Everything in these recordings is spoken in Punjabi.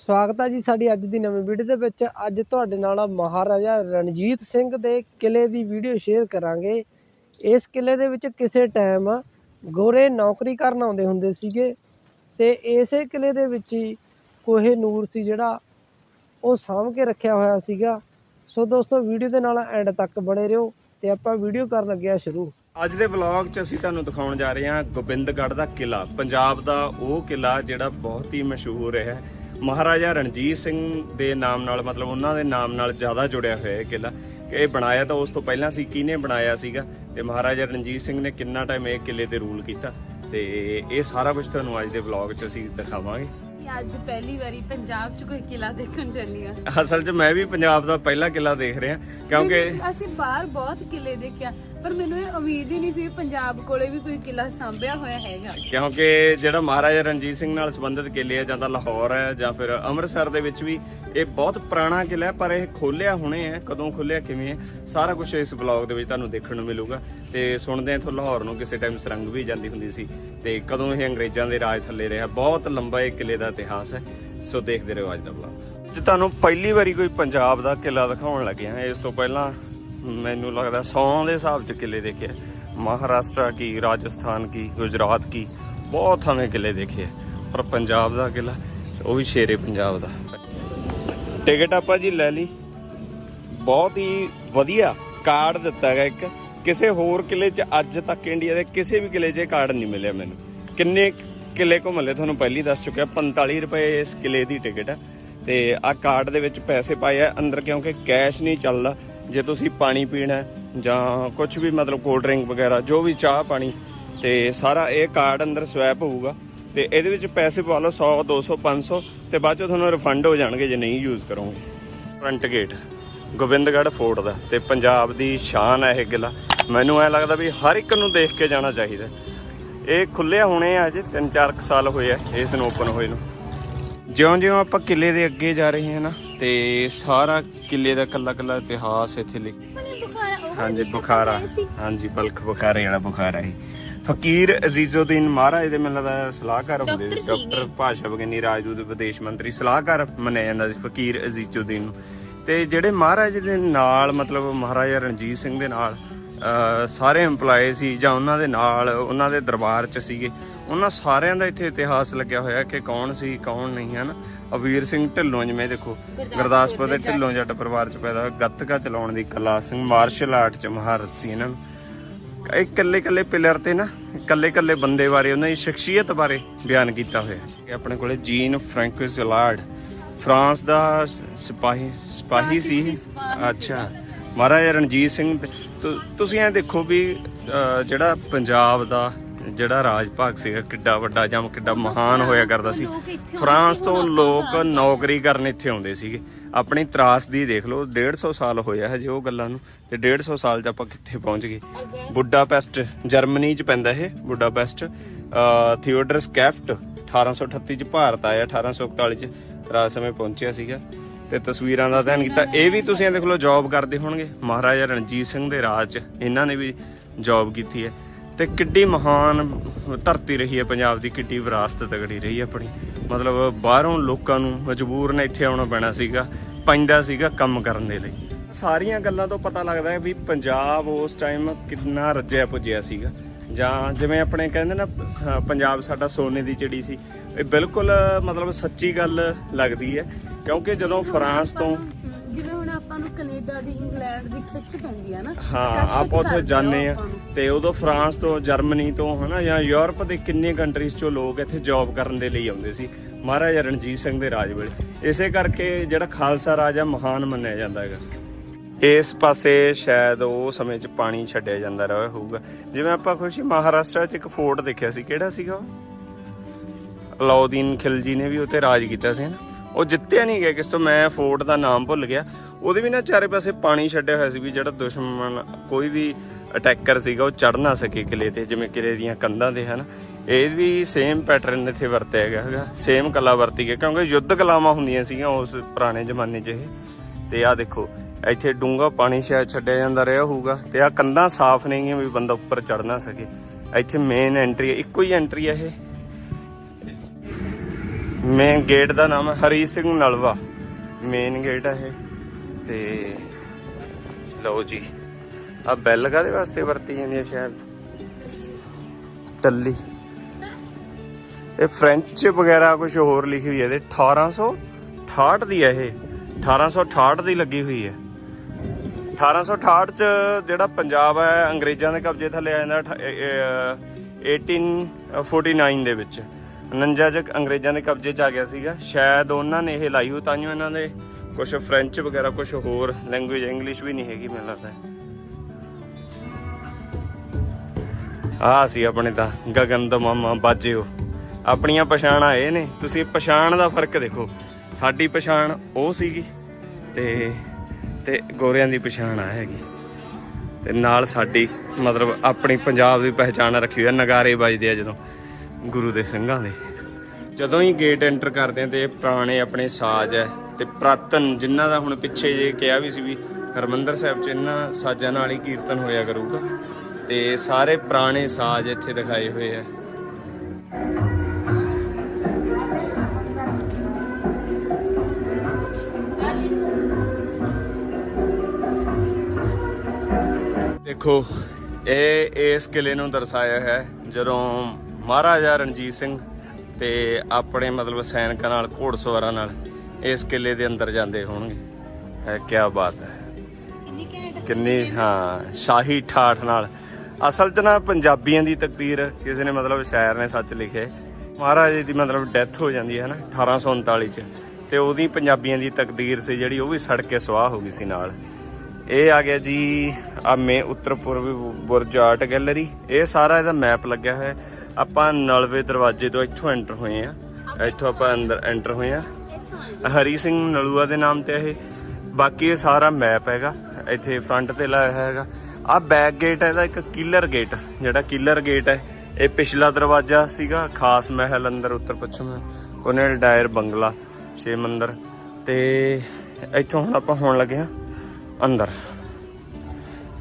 ਸਵਾਗਤ ਹੈ ਜੀ ਸਾਡੀ ਅੱਜ ਦੀ ਨਵੀਂ ਵੀਡੀਓ ਦੇ ਵਿੱਚ। ਅੱਜ ਤੁਹਾਡੇ ਨਾਲ ਮਹਾਰਾਜਾ ਰਣਜੀਤ ਸਿੰਘ ਦੇ ਕਿਲੇ ਦੀ ਵੀਡੀਓ ਸ਼ੇਅਰ ਕਰਾਂਗੇ। ਇਸ ਕਿਲੇ ਦੇ ਵਿੱਚ ਕਿਸੇ ਟਾਈਮ ਗੋਰੇ ਨੌਕਰੀ ਕਰਨ ਆਉਂਦੇ ਹੁੰਦੇ ਸੀਗੇ ਤੇ ਇਸੇ ਕਿਲੇ ਦੇ ਵਿੱਚ ਹੀ ਕੋਹੇ ਨੂਰ ਸੀ ਜਿਹੜਾ ਉਹ ਸਾਂਭ ਕੇ ਰੱਖਿਆ ਹੋਇਆ ਸੀਗਾ। ਸੋ ਦੋਸਤੋ ਵੀਡੀਓ ਦੇ ਨਾਲ ਐਂਡ ਤੱਕ ਬਣੇ ਰਹੋ ਤੇ ਆਪਾਂ ਵੀਡੀਓ ਕਰਨ ਲੱਗਿਆ ਸ਼ੁਰੂ। ਅੱਜ ਦੇ ਵਲੌਗ 'ਚ ਅਸੀਂ ਤੁਹਾਨੂੰ ਦਿਖਾਉਣ ਜਾ ਰਹੇ ਹਾਂ ਗੋਬਿੰਦਗੜ੍ਹ ਦਾ ਕਿਲਾ। ਪੰਜਾਬ ਦਾ ਉਹ ਕਿਲਾ ਜਿਹੜਾ ਬਹੁਤ ਹੀ ਮਸ਼ਹੂਰ ਹੈ। ਮਹਾਰਾਜਾ ਰਣਜੀਤ ਸਿੰਘ ਦੇ ਨਾਮ ਨਾਲ ਮਤਲਬ ਉਹਨਾਂ ਦੇ ਨਾਮ ਨਾਲ ਜ਼ਿਆਦਾ ਜੁੜਿਆ ਹੋਇਆ ਇਹ ਕਿਲਾ ਇਹ ਬਣਾਇਆ ਤਾਂ ਉਸ ਤੋਂ ਪਹਿਲਾਂ ਸੀ ਕਿਹਨੇ ਬਣਾਇਆ ਸੀਗਾ? ਤੇ ਮਹਾਰਾਜਾ ਰਣਜੀਤ ਸਿੰਘ ਨੇ ਕਿੰਨਾ ਟਾਈਮ ਇਹ ਕਿਲੇ ਤੇ ਰੂਲ ਕੀਤਾ? ਤੇ ਇਹ ਸਾਰਾ ਕੁਝ ਤੁਹਾਨੂੰ ਅੱਜ ਦੇ ਵਲੌਗ 'ਚ ਅਸੀਂ ਦਿਖਾਵਾਂਗੇ। ਅੱਜ ਪਹਿਲੀ ਵਾਰੀ ਪੰਜਾਬ 'ਚ ਕੋਈ ਕਿਲਾ ਦੇਖਣ ਚੱਲੀ ਆ? ਅਸਲ 'ਚ ਮੈਂ ਵੀ ਪੰਜਾਬ ਦਾ ਪਹਿਲਾ ਕਿਲਾ ਦੇਖ ਰਿਹਾ ਕਿਉਂਕਿ ਅਸੀਂ ਬਾਹਰ ਬਹੁਤ ਕਿਲੇ ਦੇਖਿਆ ਪਰ ਮੈਨੂੰ ਇਹ ਉਮੀਦ ਹੀ ਨਹੀਂ ਸੀ ਵੀ ਪੰਜਾਬ ਕੋਲੇ ਵੀ ਕੋਈ ਕਿਲਾ ਸਾਂਭਿਆ ਹੋਇਆ ਹੈਗਾ। ਕਿਉਂਕਿ ਜਿਹੜਾ ਮਹਾਰਾਜਾ ਰਣਜੀਤ ਸਿੰਘ ਨਾਲ ਸੰਬੰਧਿਤ ਕਿਲੇ ਆ ਜਾਂ ਤਾਂ ਲਾਹੌਰ ਹੈ ਜਾਂ ਫਿਰ ਅੰਮ੍ਰਿਤਸਰ ਦੇ ਵਿੱਚ ਵੀ ਇਹ ਬਹੁਤ ਪੁਰਾਣਾ ਕਿਲਾ ਹੈ, ਪਰ ਇਹ ਖੋਲਿਆ ਹੁਣੇ ਹੈ। ਕਦੋਂ ਖੋਲਿਆ ਕਿਵੇਂ ਹੈ, ਸਾਰਾ ਕੁਝ ਇਸ ਬਲੌਗ ਦੇ ਵਿੱਚ ਤੁਹਾਨੂੰ ਦੇਖਣ ਨੂੰ ਮਿਲੂਗਾ। ਤੇ ਸੁਣਦੇ ਆ ਇੱਥੋਂ ਲਾਹੌਰ ਨੂੰ ਕਿਸੇ ਟਾਈਮ ਸਰੰਗ ਵੀ ਜਾਂਦੀ ਹੁੰਦੀ ਸੀ। ਤੇ ਕਦੋਂ ਇਹ ਅੰਗਰੇਜ਼ਾਂ ਦੇ ਰਾਜ ਥੱਲੇ ਰਿਹਾ, ਬਹੁਤ ਲੰਬਾ ਇਹ ਕਿਲੇ ਦਾ ਇਤਿਹਾਸ ਹੈ। ਸੋ ਦੇਖਦੇ ਰਹੋ ਅੱਜ ਦਾ ਬਲੌਗ ਜੇ ਤੁਹਾਨੂੰ ਪਹਿਲੀ ਵਾਰੀ ਕੋਈ ਪੰਜਾਬ ਦਾ ਕਿਲਾ ਦਿਖਾਉਣ ਲੱਗਿਆ ਇਸ ਤੋਂ ਪਹਿਲਾਂ ਮੈਨੂੰ ਲੱਗਦਾ 100 ਦੇ ਹਿਸਾਬ 'ਚ ਕਿਲੇ ਦੇਖੇ ਮਹਾਰਾਸ਼ਟਰ ਕੀ, ਰਾਜਸਥਾਨ ਕੀ, ਗੁਜਰਾਤ ਕੀ, ਬਹੁਤ ਥਾਵੇਂ ਕਿਲੇ ਦੇਖੇ ਆ। ਪਰ ਪੰਜਾਬ ਦਾ ਕਿਲਾ, ਉਹ ਵੀ ਸ਼ੇਰੇ ਪੰਜਾਬ ਦਾ। ਟਿਕਟ ਆਪਾਂ ਜੀ ਲੈ ਲਈ। ਬਹੁਤ ਹੀ ਵਧੀਆ ਕਾਰਡ ਦਿੱਤਾ ਗਿਆ ਇੱਕ। ਕਿਸੇ ਹੋਰ ਕਿਲੇ 'ਚ ਅੱਜ ਤੱਕ ਇੰਡੀਆ ਦੇ ਕਿਸੇ ਵੀ ਕਿਲੇ 'ਚ ਇਹ ਕਾਰਡ ਨਹੀਂ ਮਿਲਿਆ ਮੈਨੂੰ। ਕਿੰਨੇ ਕਿਲੇ ਘੁੰਮ ਲਏ, ਤੁਹਾਨੂੰ ਪਹਿਲੀ ਦੱਸ ਚੁੱਕਿਆ 45 ਰੁਪਏ ਇਸ ਕਿਲੇ ਦੀ ਟਿਕਟ ਹੈ ਤੇ ਆ ਕਾਰਡ ਦੇ ਵਿੱਚ ਪੈਸੇ ਪਾਏ ਆ, ਅੰਦਰ ਕਿਉਂਕਿ ਕੈਸ਼ ਨਹੀਂ ਚੱਲਦਾ ਜੇ ਤੁਸੀਂ ਪਾਣੀ ਪੀਣਾ ਜਾਂ ਕੁਝ ਵੀ ਮਤਲਬ ਕੋਲਡ ਡਰਿੰਕ ਵਗੈਰਾ, ਜੋ ਵੀ ਚਾਹ ਪਾਣੀ, ਤੇ ਸਾਰਾ ਇਹ ਕਾਰਡ ਅੰਦਰ ਸਵੈਪ ਹੋਊਗਾ, ਤੇ ਇਹਦੇ ਵਿੱਚ ਪੈਸੇ ਪਾ ਲਓ 100 200 500 ਤੇ ਬਾਅਦ 'ਚੋਂ ਤੁਹਾਨੂੰ ਰਿਫੰਡ ਹੋ ਜਾਣਗੇ ਜੇ ਨਹੀਂ ਯੂਜ਼ ਕਰੋਗੇ। ਫਰੰਟ ਗੇਟ ਗੋਬਿੰਦਗੜ੍ਹ ਫੋਰਟ ਦਾ, ਤੇ ਪੰਜਾਬ ਦੀ ਸ਼ਾਨ ਹੈ ਇਹ ਕਿਲਾ ਮੈਨੂੰ ਐ ਲੱਗਦਾ ਵੀ ਹਰ ਇੱਕ ਨੂੰ ਦੇਖ ਕੇ ਜਾਣਾ ਚਾਹੀਦਾ। ਇਹ ਖੁੱਲਿਆ ਹੋਣੇ ਆ ਅਜੇ 3-4 ਸਾਲ ਹੋਏ ਆ, ਇਸ ਨੂੰ ਓਪਨ ਹੋਏ ਨੂੰ। ਜਿਉਂ-ਜਿਉਂ ਆਪਾਂ ਕਿਲੇ ਦੇ ਅੱਗੇ ਜਾ ਰਹੇ ਹਾਂ ਨਾ ਤੇ ਸਾਰਾ ਕਿਲੇ ਦਾ ਕੱਲਾ-ਕੱਲਾ ਇਤਿਹਾਸ ਇੱਥੇ ਲਿਖ ਹਾਂਜੀ ਬੁਖਾਰਾ। ਹਾਂਜੀ ਬਲਖ ਬੁਖਾਰੇ ਵਾਲਾ ਬੁਖਾਰਾ ਹੈ ਫਕੀਰ ਅਜ਼ੀਜ਼ੁਦੀਨ ਮਹਾਰਾਜ ਦੇ ਮੈਨੂੰ ਲੱਗਦਾ ਸਲਾਹਕਾਰ ਹੁੰਦੇ ਸੀ। ਡਾਕਟਰ ਭਾਸ਼ਾ ਵਿਗਿਆਨੀ ਰਾਜਦੂਤ ਵਿਦੇਸ਼ ਮੰਤਰੀ ਸਲਾਹਕਾਰ ਮੰਨਿਆ ਜਾਂਦਾ ਸੀ ਫਕੀਰ ਅਜ਼ੀਜ਼ੁਦੀਨ ਨੂੰ। ਤੇ ਜਿਹੜੇ ਮਹਾਰਾਜ ਦੇ ਨਾਲ ਮਤਲਬ ਮਹਾਰਾਜਾ ਰਣਜੀਤ ਸਿੰਘ ਦੇ ਨਾਲ ਸਾਰੇ EMPLOYE ਸੀ ਜਾਂ ਉਹਨਾਂ ਦੇ ਨਾਲ ਉਹਨਾਂ ਦੇ ਦਰਬਾਰ 'ਚ ਸੀਗੇ। ਉਹਨਾਂ ਸਾਰਿਆਂ ਦਾ ਇੱਥੇ ਇਤਿਹਾਸ ਲੱਗਿਆ ਹੋਇਆ ਕਿ ਕੌਣ ਸੀ ਕੌਣ ਨਹੀਂ ਹਨ? ਅਵੀਰ ਸਿੰਘ ਢਿੱਲੋਂ ਜਿਵੇਂ ਦੇਖੋ ਗੁਰਦਾਸਪੁਰ ਦੇ ਢਿੱਲੋਂ ਜੱਟ ਪਰਿਵਾਰ 'ਚ ਪੈਦਾ ਗੱਤਕਾ ਚਲਾਉਣ ਦੀ ਕਲਾ ਸਿੰਘ ਮਾਰਸ਼ਲ ਆਰਟ 'ਚ ਮਹਾਰਤ ਸੀ ਇਹਨਾਂ ਨੂੰ। ਇਹ ਇਕੱਲੇ ਇਕੱਲੇ ਪਿਲਰ ਤੇ ਨਾ ਇਕੱਲੇ ਇਕੱਲੇ ਬੰਦੇ ਬਾਰੇ ਉਹਨਾਂ ਦੀ ਸ਼ਖਸੀਅਤ ਬਾਰੇ ਬਿਆਨ ਕੀਤਾ ਹੋਇਆ ਹੈ। ਕਿ ਆਪਣੇ ਕੋਲੇ ਜੀਨ ਫ੍ਰੈਂਕੋਇਸ ਲਾਰਡ ਫਰਾਂਸ ਦਾ ਸਿਪਾਹੀ ਸਿਪਾਹੀ ਸੀ। ਅੱਛਾ। ਮਹਾਰਾਜਾ ਰਣਜੀਤ ਸਿੰਘ ਤੁਸੀਂ ਇਹ ਦੇਖੋ ਵੀ ਜਿਹੜਾ ਪੰਜਾਬ ਦਾ ਜਿਹੜਾ ਰਾਜ ਭਾਗ ਸੀਗਾ ਕਿੱਡਾ ਵੱਡਾ ਜਾਂ ਕਿੱਡਾ ਮਹਾਨ ਹੋਇਆ ਕਰਦਾ ਸੀ। ਫਰਾਂਸ ਤੋਂ ਲੋਕ ਨੌਕਰੀ ਕਰਨ ਇੱਥੇ ਆਉਂਦੇ ਸੀਗੇ। ਆਪਣੀ ਤਰਾਸਦੀ ਦੇਖ ਲਓ 150 ਸਾਲ ਹੋਇਆ ਹਜੇ ਉਹ ਗੱਲਾਂ ਨੂੰ ਤੇ 150 ਸਾਲ 'ਚ ਆਪਾਂ ਕਿੱਥੇ ਪਹੁੰਚ ਗਏ? ਬੁੱਡਾਪੈਸਟ ਜਰਮਨੀ 'ਚ ਪੈਂਦਾ ਇਹ ਬੁੱਡਾਪੈਸਟ ਥੀਓਡਰ ਸਕੈਫਟ 1838 'ਚ ਭਾਰਤ ਆਇਆ 1841 'ਚ ਰਾਜ ਸਮੇਂ ਪਹੁੰਚਿਆ ਸੀਗਾ। ਤੇ ਤਸਵੀਰਾਂ ਦਾ ਅਧਿਐਨ ਕੀਤਾ। ਇਹ ਵੀ ਤੁਸੀਂ ਇਹ ਦੇਖ ਲਓ ਜੌਬ ਕਰਦੇ ਹੋਣਗੇ। ਮਹਾਰਾਜਾ ਰਣਜੀਤ ਸਿੰਘ ਦੇ ਰਾਜ 'ਚ ਇਹਨਾਂ ਨੇ ਵੀ ਜੌਬ ਕੀਤੀ ਹੈ। ਤੇ ਕਿੱਡੀ ਮਹਾਨ ਧਰਤੀ ਰਹੀ ਹੈ ਪੰਜਾਬ ਦੀ, ਕਿੱਡੀ ਵਿਰਾਸਤ ਤਗੜੀ ਰਹੀ ਹੈ ਆਪਣੀ। ਮਤਲਬ ਬਾਹਰੋਂ ਲੋਕਾਂ ਨੂੰ ਮਜਬੂਰ ਨੇ ਇੱਥੇ ਆਉਣਾ ਪੈਣਾ ਸੀਗਾ, ਪੈਂਦਾ ਸੀਗਾ ਕੰਮ ਕਰਨ ਦੇ ਲਈ। ਸਾਰੀਆਂ ਗੱਲਾਂ ਤੋਂ ਪਤਾ ਲੱਗਦਾ ਹੈ ਵੀ ਪੰਜਾਬ ਉਸ ਟਾਈਮ ਕਿੰਨਾ ਰੱਜਿਆ ਪੁੱਜਿਆ ਸੀਗਾ। ਜਾਂ ਜਿਵੇਂ ਆਪਣੇ ਕਹਿੰਦੇ ਨਾ ਪੰਜਾਬ ਸਾਡਾ ਸੋਨੇ ਦੀ ਚਿੜੀ ਸੀ। ਇਹ ਬਿਲਕੁਲ ਮਤਲਬ ਸੱਚੀ ਗੱਲ ਲੱਗਦੀ ਹੈ ਕਿਉਂਕਿ ਜਦੋਂ ਫਰਾਂਸ ਤੋਂ ਜਿਵੇਂ ਹੁਣ ਆਪਾਂ ਨੂੰ ਕੈਨੇਡਾ ਦੀ ਇੰਗਲੈਂਡ ਦੀ ਖਿੱਚ ਪੈਂਦੀ ਆ ਨਾ ਹਾਂ ਆਕਰਸ਼ਿਤ ਆਪਾਂ ਉੱਥੇ ਕਰਦੀ ਆ ਜਾਂਦੇ ਆ। ਆਪਾਂ ਨੂੰ। ਤੇ ਉਦੋਂ ਫਰਾਂਸ ਤੋਂ ਜਰਮਨੀ ਤੋਂ ਹਨਾ ਜਾਂ ਯੂਰਪ ਦੇ ਕਿੰਨੇ ਕੰਟਰੀਜ਼ ਚੋਂ ਲੋਕ ਇੱਥੇ ਜੌਬ ਕਰਨ ਦੇ ਲਈ ਆਉਂਦੇ ਸੀ। ਮਹਾਰਾਜਾ ਰਣਜੀਤ ਸਿੰਘ ਦੇ ਰਾਜ ਵੇਲੇ। ਇਸੇ ਕਰਕੇ ਜਿਹੜਾ ਖਾਲਸਾ ਰਾਜ ਆ ਮਹਾਨ ਮੰਨਿਆ ਜਾਂਦਾ ਹੈਗਾ। ਇਸ ਪਾਸੇ ਸ਼ਾਇਦ ਉਹ ਸਮੇਂ 'ਚ ਪਾਣੀ ਛੱਡਿਆ ਜਾਂਦਾ ਰਿਹਾ ਹੋਊਗਾ। ਜਿਵੇਂ ਆਪਾਂ ਖੁਸ਼ੀ ਮਹਾਰਾਸ਼ਟਰ 'ਚ ਇੱਕ ਫੋਰਟ ਦੇਖਿਆ ਸੀ। ਕਿਹੜਾ ਸੀਗਾ ਉਹ? ਅਲਾਉਦੀਨ ਖਿਲਜੀ ਨੇ ਵੀ ਉੱਤੇ ਰਾਜ ਕੀਤਾ ਸੀ ਨਾ। ਉਹ ਜਿੱਤਿਆ ਨਹੀਂ ਗਿਆ, ਕਿਸ ਤੋਂ ਮੈਂ ਫੋਰਟ ਦਾ ਨਾਮ ਭੁੱਲ ਗਿਆ। ਉਹਦੇ ਵੀ ਨਾ ਚਾਰੇ ਪਾਸੇ ਪਾਣੀ ਛੱਡਿਆ ਹੋਇਆ ਸੀ ਵੀ ਜਿਹੜਾ ਦੁਸ਼ਮਣ, ਕੋਈ ਵੀ ਅਟੈਕਰ ਸੀਗਾ, ਉਹ ਚੜ ਨਾ ਸਕੇ ਕਿਲੇ ਤੇ, ਜਿਵੇਂ ਕਿਲੇ ਦੀਆਂ ਕੰਧਾਂ ਤੇ, ਹਨ। ਇਹ ਵੀ ਸੇਮ ਪੈਟਰਨ ਇੱਥੇ ਵਰਤਿਆ ਗਿਆ ਹੈਗਾ ਸੇਮ ਕਲਾ ਵਰਤੀ ਗਈ, ਕਿਉਂਕਿ ਯੁੱਧ ਕਲਾਵਾਂ ਹੁੰਦੀਆਂ ਸੀਗੀਆਂ ਉਸ ਪੁਰਾਣੇ ਜ਼ਮਾਨੇ 'ਚ ਇਹ। ਤੇ ਆਹ ਦੇਖੋ, ਇੱਥੇ ਡੂੰਗਾ ਪਾਣੀ ਸ਼ਾਇਦ ਛੱਡਿਆ ਜਾਂਦਾ ਰਿਹਾ ਹੋਊਗਾ, ਤੇ ਆਹ ਕੰਧਾਂ ਸਾਫ਼ ਨੇਗੀਆਂ ਵੀ ਬੰਦਾ ਉੱਪਰ ਚੜ ਨਾ ਸਕੇ। ਇੱਥੇ ਮੇਨ ਐਂਟਰੀ ਇੱਕੋ ਹੀ ਐਂਟਰੀ ਹੈ ਇਹ। ਮੇਨ ਗੇਟ ਦਾ ਨਾਮ ਹੈ ਹਰੀ ਸਿੰਘ ਨਲਵਾ। ਮੇਨ ਗੇਟ ਹੈ ਇਹ। ਤੇ ਲਓ ਜੀ। ਆ ਬੈਲ ਕਾਦੇ ਵਾਸਤੇ ਵਰਤੀ ਜਾਂਦੀ ਹੈ ਸ਼ਾਇਦ? ਟੱਲੀ। ਇਹ ਫ੍ਰੈਂਚ ਵਗੈਰਾ ਕੁਝ ਹੋਰ ਲਿਖੀ ਹੋਈ ਹੈ। ਇਹਦੇ 1868 ਦੀ ਹੈ ਇਹ। 1868 ਦੀ ਲੱਗੀ ਹੋਈ ਹੈ। 1868 ਚ ਜਿਹੜਾ ਪੰਜਾਬ ਹੈ ਅੰਗਰੇਜ਼ਾਂ ਦੇ ਕਬਜ਼ੇ ਥੱਲੇ ਆ ਜਾਂਦਾ ਅਠ- ਇਹ- ਇਹ, 1849 ਦੇ ਵਿੱਚ। 49 ਚ ਅੰਗਰੇਜ਼ਾਂ ਦੇ ਕਬਜ਼ੇ ਚ ਆ ਗਿਆ ਸੀਗਾ। ਸ਼ਾਇਦ ਉਹਨਾਂ ਨੇ ਇਹ ਲਾਈ ਹੋ ਤਾਂ ਜੋ ਇਹਨਾਂ ਦੇ ਕੁਝ ਫ੍ਰੈਂਚ ਵਗੈਰਾ ਕੁਝ ਹੋਰ ਲੈਂਗੁਏਜ ਇੰਗਲਿਸ਼ ਵੀ ਨਹੀਂ ਹੈਗੀ, ਮੈਨੂੰ ਲੱਗਦਾ। ਆ ਸੀ ਆਪਣੇ ਤਾਂ, ਗਗਨ ਦਾ ਮਾਮਾ, ਬਾਜਿਓ। ਆਪਣੀਆਂ ਪਛਾਣਾਂ ਇਹ ਨੇ। ਤੁਸੀਂ ਪਛਾਣ ਦਾ ਫ਼ਰਕ ਦੇਖੋ। ਸਾਡੀ ਪਛਾਣ ਉਹ ਸੀਗੀ ਤੇ ਤੇ ਗੋਰਿਆਂ ਦੀ ਪਛਾਣ ਆ ਹੈਗੀ। ਤੇ ਨਾਲ ਸਾਡੀ, ਮਤਲਬ ਆਪਣੀ ਪੰਜਾਬ ਦੀ ਪਹਿਚਾਣ ਰੱਖੀ ਹੋਈ ਹੈ ਨਗਾਰੇ ਵੱਜਦੇ ਆ ਜਦੋਂ। ਗੁਰੂ ਦੇ ਸਿੰਘਾਂ ਦੇ। ਜਦੋਂ ਹੀ ਗੇਟ ਐਂਟਰ ਕਰਦੇ ਆ ਤੇ ਇਹ ਪੁਰਾਣੇ ਆਪਣੇ ਸਾਜ਼ ਹੈ ਤੇ ਪ੍ਰਾਤਨ ਜਿਨ੍ਹਾਂ ਦਾ ਹੁਣ ਪਿੱਛੇ ਜੇ ਕਿਹਾ ਵੀ ਸੀ ਵੀ ਹਰਮੰਦਰ ਸਾਹਿਬ ਚ ਇਹਨਾਂ ਸਾਜ਼ਾਂ ਨਾਲ ਹੀ ਕੀਰਤਨ ਹੋਇਆ ਕਰੂਗਾ। ਤੇ ਸਾਰੇ ਪੁਰਾਣੇ ਸਾਜ਼ ਇੱਥੇ ਦਿਖਾਏ ਹੋਏ ਆ। ਦੇਖੋ, ਇਹ ਇਸ ਕਿਲੇ ਨੂੰ ਦਰਸਾਇਆ ਹੈ ਜਦੋਂ ਮਹਾਰਾਜਾ ਰਣਜੀਤ ਸਿੰਘ ਤੇ ਆਪਣੇ ਮਤਲਬ ਸੈਨਿਕਾਂ ਨਾਲ ਘੋੜਸਵਾਰਾਂ ਨਾਲ ਇਸ ਕਿਲੇ ਦੇ ਅੰਦਰ ਜਾਂਦੇ ਹੋਣਗੇ। ਇਹ ਕੀ ਬਾਤ ਹੈ। ਕਿੰਨੀ ਘੈਂਟ ਕਿੰਨੀ ਹਾਂ ਸ਼ਾਹੀ ਠਾਠ ਨਾਲ। ਅਸਲ 'ਚ ਨਾ ਪੰਜਾਬੀਆਂ ਦੀ ਤਕਦੀਰ ਕਿਸੇ ਨੇ ਮਤਲਬ ਸ਼ਾਇਰ ਨੇ ਸੱਚ ਲਿਖਿਆ। ਹੈ। ਮਹਾਰਾਜੇ ਦੀ ਮਤਲਬ ਡੈਥ ਹੋ ਜਾਂਦੀ ਹੈ ਨਾ 1839 ਚ। ਤੇ ਉਹਦੀ ਪੰਜਾਬੀਆਂ ਦੀ ਤਕਦੀਰ ਸੀ ਜਿਹੜੀ ਉਹ ਵੀ ਸੜ ਕੇ ਸਵਾਹ ਹੋ ਗਈ ਸੀ ਨਾਲ। ਇਹ ਆ ਗਿਆ ਜੀ ਆ ਮੇ ਉੱਤਰ ਪੂਰਬੀ ਬੁਰਜ ਆਰਟ ਗੈਲਰੀ ਇਹ ਸਾਰਾ ਇਹਦਾ ਮੈਪ ਲੱਗਿਆ ਹੋਇਆ। ਆਪਾਂ ਨਲਵੇ ਦਰਵਾਜ਼ੇ ਤੋਂ ਇੱਥੋਂ ਐਂਟਰ ਹੋਏ ਆ। ਇੱਥੋਂ ਆਪਾਂ ਅੰਦਰ ਐਂਟਰ ਹੋਏ ਆ। ਹਰੀ ਸਿੰਘ ਨਲੂਆ ਦੇ ਨਾਮ ਤੇ ਇਹ। ਬਾਕੀ ਇਹ ਸਾਰਾ ਮੈਪ ਹੈਗਾ। ਇੱਥੇ ਫਰੰਟ ਤੇ ਲਾਇਆ ਹੈਗਾ। ਆ ਬੈਕ ਗੇਟ ਇਹਦਾ ਇੱਕ ਕਿਲਰ ਗੇਟ ਜਿਹੜਾ ਕਿਲਰ ਗੇਟ ਹੈ ਇਹ ਪਿਛਲਾ ਦਰਵਾਜ਼ਾ ਸੀਗਾ। ਖਾਸ ਮਹਿਲ ਅੰਦਰ ਉੱਤਰ ਪੱਛਮ ਕੋਨੇਲ ਡਾਇਰ ਬੰਗਲਾ, ਛੇ ਮੰਦਰ। ਤੇ ਇੱਥੋਂ ਹੁਣ ਆਪਾਂ ਹੋਣ ਲੱਗੇ ਆ ਅੰਦਰ।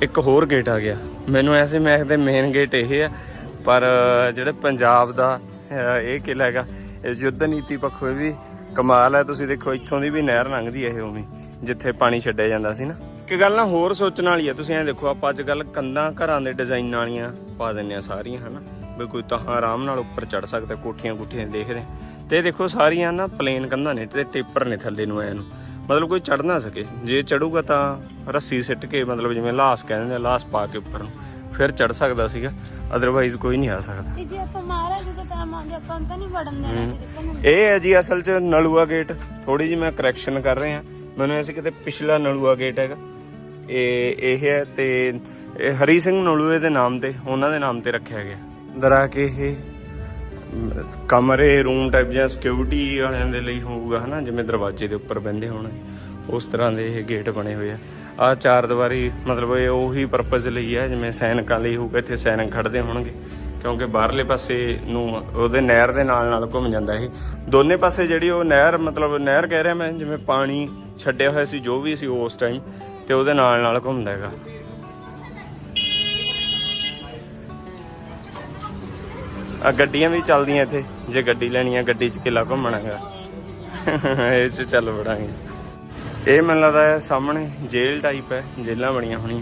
ਇੱਕ ਹੋਰ ਗੇਟ ਆ ਗਿਆ। ਮੈਨੂੰ ਐਸੇ ਮੈਕ ਦੇ ਮੇਨ ਗੇਟ ਇਹ ਆ। ਪਰ ਜਿਹੜੇ ਪੰਜਾਬ ਦਾ ਇਹ ਕਿਲਾ ਹੈਗਾ ਯੁੱਧ ਨੀਤੀ ਪੱਖੋਂ ਵੀ ਕਮਾਲ ਹੈ। ਤੁਸੀਂ ਦੇਖੋ, ਇੱਥੋਂ ਦੀ ਵੀ ਨਹਿਰ ਲੰਘਦੀ ਹੈ ਇਹ ਉਵੇਂ, ਜਿੱਥੇ ਪਾਣੀ ਛੱਡਿਆ ਜਾਂਦਾ ਸੀ ਨਾ। ਇੱਕ ਗੱਲ ਨਾ ਹੋਰ ਸੋਚਣ ਵਾਲੀ ਹੈ, ਤੁਸੀਂ ਐਂ ਦੇਖੋ, ਆਪਾਂ ਅੱਜ ਕੱਲ ਕੰਧਾਂ, ਘਰਾਂ ਦੇ ਡਿਜ਼ਾਈਨ ਵਾਲੀਆਂ ਪਾ ਦਿੰਨੇ ਆ ਸਾਰੀਆਂ, ਹਨਾ। ਵੀ ਕੋਈ ਤਾਂ ਆਰਾਮ ਨਾਲ ਉੱਪਰ ਚੜ ਸਕਦਾ, ਕੋਠੀਆਂ ਕੋਠੀਆਂ ਦੇਖਦੇ। ਤੇ ਦੇਖੋ, ਸਾਰੀਆਂ ਨਾ ਪਲੇਨ ਕੰਧਾਂ ਨੇ ਤੇ ਟੇਪਰ ਨੇ ਥੱਲੇ ਨੂੰ ਐ ਨੂੰ। ਮਤਲਬ ਕੋਈ ਚੜ ਨਾ ਸਕੇ। ਜੇ ਚੜੂਗਾ ਤਾਂ ਰੱਸੀ ਸਿੱਟ ਕੇ, ਮਤਲਬ ਜਿਵੇਂ ਲਾਸ ਕਹਿੰਦੇ ਨੇ, ਲਾਸ ਪਾ ਕੇ ਉੱਪਰ ਨੂੰ। ਫਿਰ ਚੜ ਸਕਦਾ ਸੀਗਾ ਅਦਰਵਾਈਜ਼ ਕੋਈ ਨਹੀਂ ਆ ਸਕਦਾ। ਤੇ ਜੇ ਆਪਾਂ ਮਹਾਰਾਜ ਦੇ ਟਾਈਮ ਆਉਂਦੇ ਆਪਾਂ ਨੂੰ ਤਾਂ ਨਹੀਂ ਵੜਨ ਦੇਣਾ ਸੀ ਆਪਾਂ ਨੂੰ। ਇਹ ਹੈ ਜੀ ਅਸਲ 'ਚ ਨਲੂਆ ਗੇਟ ਥੋੜੀ ਜਿਹੀ ਮੈਂ ਕਰੈਕਸ਼ਨ ਕਰ ਰਿਹਾ। ਮੈਨੂੰ ਐਸੀ ਕਿਤੇ ਪਿਛਲਾ ਨਲੂਆ ਗੇਟ ਹੈਗਾ। ਇਹ ਇਹ ਹੈ ਤੇ ਇਹ ਹਰੀ ਸਿੰਘ ਨਲੂਏ ਦੇ ਨਾਮ ਤੇ ਉਹਨਾਂ ਦੇ ਨਾਮ ਤੇ ਰੱਖਿਆ ਗਿਆ। ਅੰਦਰ ਆ ਕੇ ਇਹ ਕਮਰੇ ਰੂਮ ਟਾਈਪ ਜਾਂ ਸਿਕਿਉਰਿਟੀ ਵਾਲਿਆਂ ਦੇ ਲਈ ਹੋਊਗਾ ਹਨਾ? ਜਿਵੇਂ ਦਰਵਾਜ਼ੇ ਦੇ ਉੱਪਰ ਬੰਦੇ ਹੋਣਗੇ। ਉਸ ਤਰ੍ਹਾਂ ਦੇ ਇਹ ਗੇਟ ਬਣੇ ਹੋਏ ਆ। ਆ ਚਾਰ ਦੀਵਾਰੀ ਮਤਲਬ ਇਹ ਉਹੀ ਪਰਪਸ ਲਈ ਆ, ਜਿਵੇਂ ਸੈਨਿਕਾਂ ਲਈ ਹੋਊਗਾ ਇੱਥੇ ਸੈਨਿਕ ਖੜਦੇ ਹੋਣਗੇ। ਕਿਉਂਕਿ ਬਾਹਰਲੇ ਪਾਸੇ ਨੂੰ ਉਹਦੇ ਨਹਿਰ ਦੇ ਨਾਲ ਨਾਲ ਘੁੰਮ ਜਾਂਦਾ ਇਹ। ਦੋਨੇ ਪਾਸੇ ਜਿਹੜੀ ਉਹ ਨਹਿਰ, ਮਤਲਬ ਨਹਿਰ ਕਹਿ ਰਿਹਾ ਮੈਂ, ਜਿਵੇਂ ਪਾਣੀ ਛੱਡਿਆ ਹੋਇਆ ਸੀ, ਜੋ ਵੀ ਸੀ ਉਸ ਟਾਈਮ ਤੇ ਉਹਦੇ ਨਾਲ ਨਾਲ ਘੁੰਮਦਾ ਹੈਗਾ। ਆ ਗੱਡੀਆਂ ਵੀ ਚੱਲਦੀਆਂ ਇੱਥੇ। ਜੇ ਗੱਡੀ ਲੈਣੀ ਆ, ਗੱਡੀ 'ਚ ਕਿਲਾ ਘੁੰਮਣਾ ਹੈਗਾ। ਇਹ 'ਚ ਚੱਲ ਵੜਾਂਗੇ। ਇਹ ਮੈਨੂੰ ਲੱਗਦਾ ਹੈ ਸਾਹਮਣੇ ਜੇਲ੍ਹ ਟਾਈਪ ਹੈ, ਜੇਲ੍ਹਾਂ ਬਣੀਆਂ ਹੋਣੀਆਂ।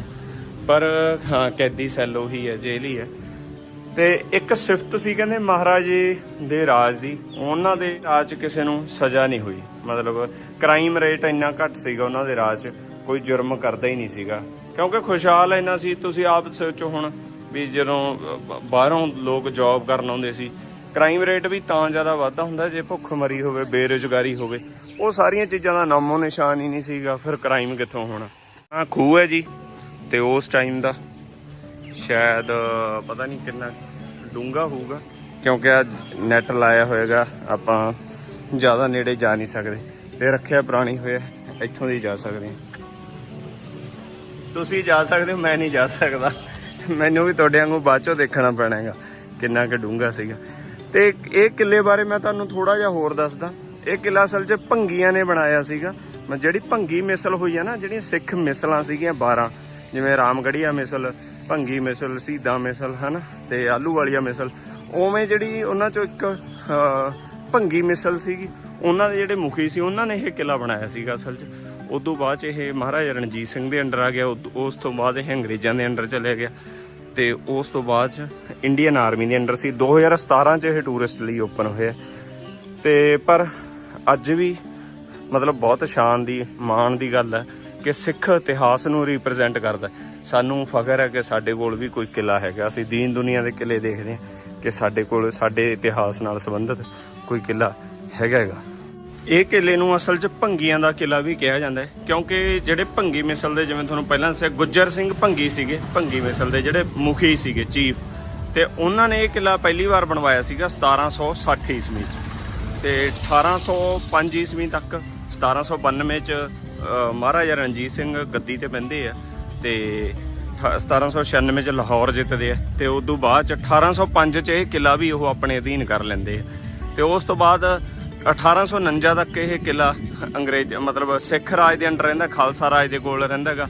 ਪਰ, ਹਾਂ, ਕੈਦੀ ਸੈੱਲ ਉਹੀ ਹੈ, ਜੇਲ੍ਹ ਹੀ ਹੈ। ਤੇ ਇੱਕ ਸਿਫਤ ਸੀ ਕਹਿੰਦੇ ਮਹਾਰਾਜੇ ਦੇ ਰਾਜ ਦੀ, ਉਹਨਾਂ ਦੇ ਰਾਜ ਕਿਸੇ ਨੂੰ ਸਜ਼ਾ ਨਹੀਂ ਹੋਈ। ਮਤਲਬ ਕ੍ਰਾਈਮ ਰੇਟ ਇੰਨਾ ਘੱਟ ਸੀਗਾ ਉਹਨਾਂ ਦੇ ਰਾਜ ਕੋਈ ਜੁਰਮ ਕਰਦਾ ਹੀ ਨਹੀਂ ਸੀਗਾ। ਕਿਉਂਕਿ ਖੁਸ਼ਹਾਲ ਇੰਨਾ ਸੀ, ਤੁਸੀਂ ਆਪ ਸੋਚੋ ਹੁਣ ਵੀ ਜਦੋਂ ਬਾਹਰੋਂ ਲੋਕ ਜੌਬ ਕਰਨ ਆਉਂਦੇ ਸੀ ਕ੍ਰਾਈਮ ਰੇਟ ਵੀ ਤਾਂ ਜ਼ਿਆਦਾ ਵਾਧਾ ਹੁੰਦਾ, ਜੇ ਭੁੱਖਮਰੀ ਹੋਵੇ, ਬੇਰੁਜ਼ਗਾਰੀ ਹੋਵੇ। ਉਹ ਸਾਰੀਆਂ ਚੀਜ਼ਾਂ ਦਾ ਨਾਮੋ ਨਿਸ਼ਾਨ ਹੀ ਨਹੀਂ ਸੀਗਾ। ਫਿਰ ਕ੍ਰਾਈਮ ਕਿੱਥੋਂ ਹੋਣਾ? ਆ ਖੂਹ ਹੈ ਜੀ, ਤੇ ਉਸ ਟਾਈਮ ਦਾ ਸ਼ਾਇਦ, ਪਤਾ ਨਹੀਂ ਕਿੰਨਾ ਡੂੰਗਾ ਹੋਊਗਾ, ਕਿਉਂਕਿ ਆ ਨੈਟ ਲਾਇਆ ਹੋਏਗਾ, ਆਪਾਂ ਜ਼ਿਆਦਾ ਨੇੜੇ ਜਾ ਨਹੀਂ ਸਕਦੇ। ਤੇ ਰੱਖਿਆ ਪੁਰਾਣੀ ਹੋਇਆ, ਇੱਥੋਂ ਦੀ ਜਾ ਸਕਦੇ ਤੁਸੀਂ ਜਾ ਸਕਦੇ ਹੋ, ਮੈਂ ਨਹੀਂ ਜਾ ਸਕਦਾ। ਮੈਨੂੰ ਵੀ ਤੁਹਾਡੇ ਵਾਂਗੂ ਬਾਅਦ ਚੋਂ ਦੇਖਣਾ ਪੈਣਾ ਹੈਗਾ ਕਿੰਨਾ ਕੁ ਡੂੰਗਾ ਸੀਗਾ। ਤੇ ਇਹ ਕਿੱਲੇ ਬਾਰੇ ਮੈਂ ਤੁਹਾਨੂੰ ਥੋੜਾ ਜਿਹਾ ਹੋਰ ਦੱਸਦਾ। ਇਹ ਕਿੱਲਾ ਅਸਲ 'ਚ ਭੰਗੀਆਂ ਨੇ ਬਣਾਇਆ ਸੀਗਾ। ਮੈਂ ਜਿਹੜੀ ਭੰਗੀ ਮਿਸਲ ਹੋਈ ਆ ਨਾ, ਜਿਹੜੀਆਂ ਸਿੱਖ ਮਿਸਲਾਂ ਸੀਗੀਆਂ 12 ਜਿਵੇਂ ਰਾਮਗੜੀਆ ਮਿਸਲ, ਭੰਗੀ ਮਿਸਲ, ਸੀਦਾ ਮਿਸਲ, ਹਨਾ? ਤੇ ਆਲੂ ਵਾਲੀਆ ਮਿਸਲ, ਉਵੇਂ ਜਿਹੜੀ ਉਹਨਾਂ ਚੋਂ ਇੱਕ ਭੰਗੀ ਮਿਸਲ ਸੀਗੀ, ਉਹਨਾਂ ਦੇ ਜਿਹੜੇ ਮੁਖੀ ਸੀ, ਉਹਨਾਂ ਨੇ ਇਹ ਕਿਲਾ ਬਣਾਇਆ ਸੀਗਾ ਅਸਲ 'ਚ। ਉਦੋਂ ਬਾਅਦ 'ਚ ਇਹ ਮਹਾਰਾਜਾ ਰਣਜੀਤ ਸਿੰਘ ਦੇ ਅੰਡਰ ਆ ਗਿਆ, ਉਦ- ਉਸ ਤੋਂ ਬਾਅਦ ਇਹ ਅੰਗਰੇਜ਼ਾਂ ਦੇ ਅੰਡਰ ਚਲੇ ਗਿਆ। ਤੇ ਉਸ ਤੋਂ ਬਾਅਦ 'ਚ ਇੰਡੀਅਨ ਆਰਮੀ ਦੇ ਅੰਡਰ ਸੀ। 2017 'ਚ ਇਹ ਟੂਰਿਸਟ ਲਈ ਓਪਨ ਹੋਇਆ। ਤੇ ਪਰ ਅੱਜ ਵੀ ਮਤਲਬ ਬਹੁਤ ਸ਼ਾਨ ਦੀ, ਮਾਣ ਦੀ ਗੱਲ ਹੈ ਕਿ ਸਿੱਖ ਇਤਿਹਾਸ ਨੂੰ ਰਿਪਰੈਜ਼ੈਂਟ ਕਰਦਾ ਸਾਨੂੰ ਫਖਰ ਹੈ ਕਿ ਸਾਡੇ ਕੋਲ ਵੀ ਕੋਈ ਕਿਲਾ ਹੈਗਾ। ਅਸੀਂ ਦੀਨ ਦੁਨੀਆ ਦੇ ਕਿਲੇ ਦੇਖਦੇ ਹਾਂ ਕਿ ਸਾਡੇ ਕੋਲ, ਸਾਡੇ ਇਤਿਹਾਸ ਨਾਲ ਸੰਬੰਧਿਤ ਕੋਈ ਕਿਲਾ ਹੈਗਾ ਹੈਗਾ। ਇਹ ਕਿਲੇ ਨੂੰ ਅਸਲ 'ਚ ਭੰਗੀਆਂ ਦਾ ਕਿਲਾ ਵੀ ਕਿਹਾ ਜਾਂਦਾ ਹੈ, ਕਿਉਂਕਿ ਜਿਹੜੇ ਭੰਗੀ ਮਿਸਲ ਦੇ, ਜਿਵੇਂ ਤੁਹਾਨੂੰ ਪਹਿਲਾਂ ਦੱਸਿਆ, ਗੁੱਜਰ ਸਿੰਘ ਭੰਗੀ ਸੀਗੇ, ਭੰਗੀ ਮਿਸਲ ਦੇ ਜਿਹੜੇ ਮੁਖੀ ਸੀਗੇ ਚੀਫ ਤੇ ਉਹਨਾਂ ਨੇ ਇਹ ਕਿਲਾ ਪਹਿਲੀ ਵਾਰ ਬਣਵਾਇਆ ਸੀਗਾ 1760 ਈਸਵੀ 'ਚ। ਤੇ 1805 ਈਸਵੀ ਤੱਕ 1792 ਚ ਮਹਾਰਾਜਾ ਰਣਜੀਤ ਸਿੰਘ ਗੱਦੀ ਤੇ ਬਹਿੰਦੇ ਆ ਤੇ ਅਠਾ- 1796 ਚ ਲਾਹੌਰ ਜਿੱਤਦੇ ਆ ਤੇ ਉਸ ਤੋਂ ਬਾਅਦ ਚ 1805 ਚ ਇਹ ਕਿਲਾ ਵੀ ਉਹ ਆਪਣੇ ਅਧੀਨ ਕਰ ਲੈਂਦੇ ਆ। ਤੇ ਉਸ ਤੋਂ ਬਾਅਦ 1849 ਤੱਕ ਇਹ ਕਿਲਾ ਅੰਗਰੇਜ਼, ਮਤਲਬ ਸਿੱਖ ਰਾਜ ਦੇ ਅੰਡਰ ਰਹਿੰਦਾ, ਖਾਲਸਾ ਰਾਜ ਦੇ ਕੋਲ ਰਹਿੰਦਾਗਾ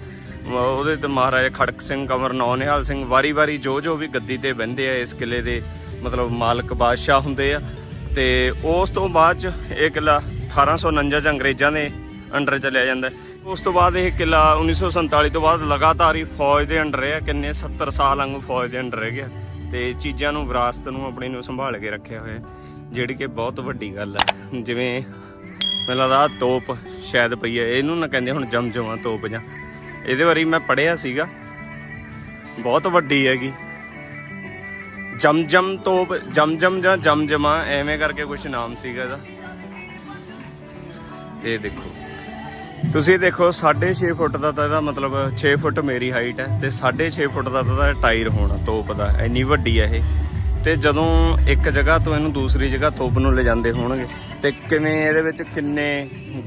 ਉਹਦੇ ਤੇ ਮਹਾਰਾਜਾ ਖੜਕ ਸਿੰਘ ਕੰਵਰ ਨੌਨਿਹਾਲ ਸਿੰਘ ਵਾਰੀ-ਵਾਰੀ ਜੋ ਜੋ ਵੀ ਗੱਦੀ ਤੇ ਬਹਿੰਦੇ ਆ ਇਸ ਕਿਲੇ ਦੇ, ਮਤਲਬ ਮਾਲਕ ਬਾਦਸ਼ਾਹ ਹੁੰਦੇ ਆ। ਤੇ ਉਸ ਤੋਂ ਬਾਅਦ ਚ ਇਹ ਕਿਲਾ 1849 ਚ ਅੰਗਰੇਜ਼ਾਂ ਦੇ ਅੰਡਰ ਚਲਿਆ ਜਾਂਦਾ ਉਸ ਤੋਂ ਬਾਅਦ ਇਹ ਕਿਲਾ 1947 ਤੋਂ ਬਾਅਦ ਲਗਾਤਾਰ ਹੀ ਫੌਜ ਦੇ ਅੰਡਰ ਰਿਹਾ, ਕਿੰਨੇ 70 ਸਾਲ ਵਾਂਗੂ ਫੌਜ ਦੇ ਅੰਡਰ ਰਹਿ ਗਿਆ ਤੇ ਚੀਜ਼ਾਂ ਨੂੰ, ਵਿਰਾਸਤ ਨੂੰ ਆਪਣੀ ਨੂੰ ਸੰਭਾਲ ਕੇ ਰੱਖਿਆ ਹੋਇਆ ਜਿਹੜੀ ਕਿ ਬਹੁਤ ਵੱਡੀ ਗੱਲ ਹੈ। ਜਿਵੇਂ ਮੈਨੂੰ ਲੱਗਦਾ ਤੋਪ ਸ਼ਾਇਦ ਪਈ ਹੈ, ਇਹਨੂੰ ਨਾ ਕਹਿੰਦੇ ਹੁਣ ਜਮਜਮਾ ਤੋਪ ਜਾਂ। ਇਹਦੇ ਬਾਰੇ ਮੈਂ ਪੜਿਆ ਸੀਗਾ। ਬਹੁਤ ਵੱਡੀ ਹੈਗੀ। ਜਮਜਮ ਤੋਪ ਜਮਜਮ ਜਾਂ ਜਮਜਮਾ ਐਵੇਂ ਕਰਕੇ ਕੁਝ ਨਾਮ ਸੀਗਾ ਇਹਦਾ। ਤੇ ਦੇਖੋ, ਤੁਸੀਂ ਦੇਖੋ 6.5 ਫੁੱਟ ਦਾ ਤਾਂ ਇਹਦਾ ਮਤਲਬ 6 ਫੁੱਟ ਮੇਰੀ ਹਾਈਟ ਹੈ ਤੇ 6.5 ਫੁੱਟ ਦਾ ਤਾਂ ਟਾਇਰ ਹੋਣਾ, ਤੋਪ ਦਾ, ਇੰਨੀ ਵੱਡੀ ਹੈ ਇਹ। ਤੇ ਜਦੋਂ ਇੱਕ ਜਗ੍ਹਾ ਤੋਂ ਇਹਨੂੰ ਦੂਸਰੀ ਜਗ੍ਹਾ ਤੋਪ ਨੂੰ ਲੈ ਜਾਂਦੇ ਹੋਣਗੇ, ਤੇ ਕਿਵੇਂ ਇਹਦੇ ਵਿੱਚ ਕਿੰਨੇ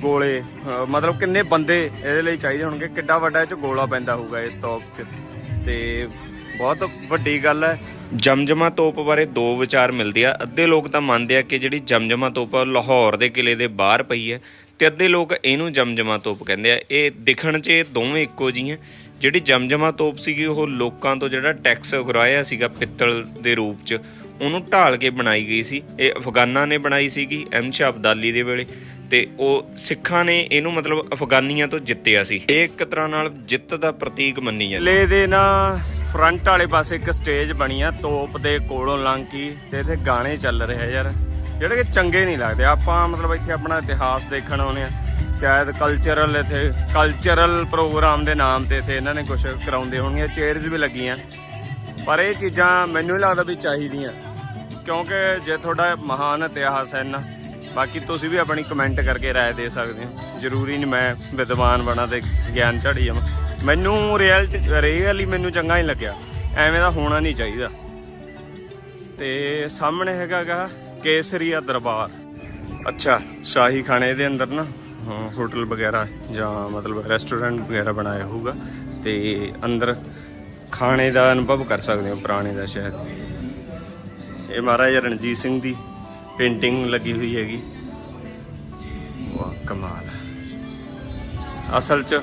ਗੋਲੇ ਮਤਲਬ ਕਿੰਨੇ ਬੰਦੇ ਇਹਦੇ ਲਈ ਚਾਹੀਦੇ ਹੋਣਗੇ, ਕਿੱਡਾ ਵੱਡਾ ਇਹ ਚ ਗੋਲਾ ਪੈਂਦਾ ਹੋਊਗਾ ਇਸ ਤੋਪ 'ਚ। ਤੇ ਬਹੁਤ ਵੱਡੀ ਗੱਲ ਹੈ। ਜਮਜਮਾ ਤੋਪ ਬਾਰੇ ਦੋ ਵਿਚਾਰ ਮਿਲਦੇ ਆ। ਅੱਧੇ ਲੋਕ ਤਾਂ ਮੰਨਦੇ ਆ ਕਿ ਜਿਹੜੀ ਜਮਜਮਾ ਤੋਪ ਆ, ਲਾਹੌਰ ਦੇ ਕਿਲੇ ਦੇ ਬਾਹਰ ਪਈ ਹੈ ਤੇ ਅੱਧੇ ਲੋਕ ਇਹਨੂੰ ਜਮਜਮਾ ਤੋਪ ਕਹਿੰਦੇ ਆ। ਇਹ ਦਿਖਣ 'ਚ ਇਹ ਦੋਵੇਂ ਇੱਕੋ ਜਿਹੀਆਂ ਜਿਹੜੀ ਜਮਜਮਾ ਤੋਪ ਸੀਗੀ ਉਹ ਲੋਕਾਂ ਤੋਂ ਜਿਹੜਾ ਟੈਕਸ ਉਗਰਾਇਆ ਸੀਗਾ ਪਿੱਤਲ ਦੇ ਰੂਪ 'ਚ ਉਹਨੂੰ ਢਾਲ ਕੇ ਬਣਾਈ ਗਈ ਸੀ। ਇਹ ਅਫਗਾਨਾਂ ਨੇ ਬਣਾਈ ਸੀਗੀ ਐਮ ਸ਼ਾਹ ਅਬਦਾਲੀ ਦੇ ਵੇਲੇ। ਤੇ ਉਹ ਸਿੱਖਾਂ ਨੇ ਇਹਨੂੰ ਮਤਲਬ ਅਫਗਾਨੀਆਂ ਤੋਂ ਜਿੱਤਿਆ ਸੀ। ਇਹ ਇੱਕ ਤਰ੍ਹਾਂ ਨਾਲ ਜਿੱਤ ਦਾ ਪ੍ਰਤੀਕ ਮੰਨੀ ਜਾਂਦੀ। ਲੈ ਦੇ ਨਾ ਫਰੰਟ ਵਾਲੇ ਪਾਸੇ ਇੱਕ ਸਟੇਜ ਬਣੀ ਆ, ਤੋਪ ਦੇ ਕੋਲੋਂ ਲੰਘ ਕੇ ਤੇ ਇੱਥੇ ਗਾਣੇ ਚੱਲ ਰਹੇ ਯਾਰ। ਜਿਹੜੇ ਕਿ ਚੰਗੇ ਨਹੀਂ ਲੱਗਦੇ। ਆਪਾਂ ਮਤਲਬ ਇੱਥੇ ਆਪਣਾ ਇਤਿਹਾਸ ਦੇਖਣ ਆਉਨੇ ਆ। ਸ਼ਾਇਦ ਕਲਚਰਲ ਇੱਥੇ ਕਲਚਰਲ ਪ੍ਰੋਗਰਾਮ ਦੇ ਨਾਮ ਤੇ ਇੱਥੇ ਇਹਨਾਂ ਨੇ ਕੁਝ ਕਰਾਉਂਦੇ ਹੋਣਗੇ। ਚੇਅਰਸ ਵੀ ਲੱਗੀਆਂ। ਪਰ ਇਹ ਚੀਜ਼ਾਂ ਮੈਨੂੰ ਲੱਗਦਾ ਵੀ ਚਾਹੀਦੀਆਂ। ਕਿਉਂਕਿ ਜੇ ਤੁਹਾਡਾ ਮਹਾਨ ਇਤਿਹਾਸ ਹੈ ਨਾ, ਬਾਕੀ ਤੁਸੀਂ ਵੀ ਆਪਣੀ ਕਮੈਂਟ ਕਰਕੇ ਰਾਏ ਦੇ ਸਕਦੇ ਹੋ। ਜ਼ਰੂਰੀ ਨਹੀਂ ਮੈਂ ਵਿਦਵਾਨ ਬਣਾ ਤੇ ਗਿਆਨ ਝੜੀ ਜਾਵਾਂ। ਮੈਨੂੰ ਰੀਅਲ ਰੀਅਲੀ ਮੈਨੂੰ ਚੰਗਾ ਨਹੀਂ ਲੱਗਿਆ। ਐਵੇਂ ਦਾ ਹੋਣਾ ਨਹੀਂ ਚਾਹੀਦਾ। ਤੇ ਸਾਹਮਣੇ ਹੈਗਾਗਾ ਕੇਸਰੀਆ ਦਰਬਾਰ। ਅੱਛਾ, ਸ਼ਾਹੀ ਖਾਣੇ ਦੇ ਅੰਦਰ ਨਾ ਹੋਟਲ ਵਗੈਰਾ ਜਾਂ ਮਤਲਬ ਰੈਸਟੋਰੈਂਟ ਵਗੈਰਾ ਬਣਾਇਆ ਹੋਊਗਾ ਤੇ ਅੰਦਰ ਖਾਣੇ ਦਾ ਅਨੁਭਵ ਕਰ ਸਕਦੇ ਹੋ, ਪੁਰਾਣੇ ਦਾ ਸ਼ਹਿਰ ਇਹ ਮਹਾਰਾਜਾ ਰਣਜੀਤ ਸਿੰਘ ਦੀ ਪੇਂਟਿੰਗ ਲੱਗੀ ਹੋਈ ਹੈਗੀ। ਵਾਹ ਕਮਾਲ। ਅਸਲ 'ਚ